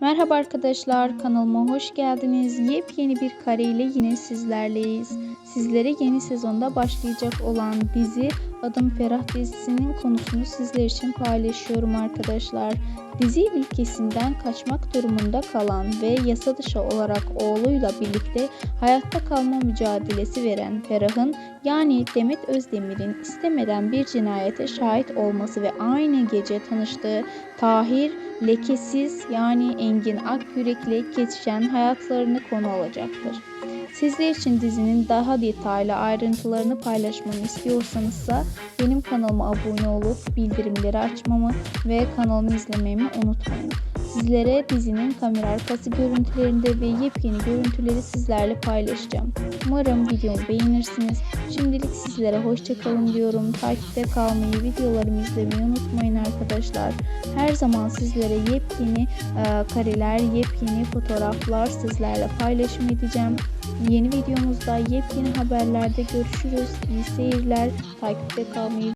Merhaba arkadaşlar kanalıma hoş geldiniz. Yepyeni bir kare ile yine sizlerleyiz. Sizlere yeni sezonda başlayacak olan dizi Adım Ferah dizisinin konusunu sizler için paylaşıyorum arkadaşlar. Dizi ülkesinden kaçmak durumunda kalan ve yasa dışı olarak oğluyla birlikte hayatta kalma mücadelesi veren Ferah'ın yani Demet Özdemir'in istemeden bir cinayete şahit olması ve aynı gece tanıştığı Tahir lekesiz yani Engin Akyürek ile kesişen hayatlarını konu alacaktır. Sizler için dizinin daha detaylı ayrıntılarını paylaşmamı istiyorsanız da benim kanalıma abone olup bildirimleri açmamı ve kanalımı izlememi unutmayın. Sizlere dizinin kamera arkası görüntülerinde ve yepyeni görüntüleri sizlerle paylaşacağım. Umarım videomu beğenirsiniz. Şimdilik sizlere hoşçakalın diyorum. Takipte kalmayı, videolarımı izlemeyi unutmayın arkadaşlar. Her zaman sizlere yepyeni e, kareler, yepyeni fotoğraflar sizlerle paylaşım edeceğim. Yeni videomuzda yepyeni haberlerde görüşürüz. İyi seyirler. Takipte kalmayı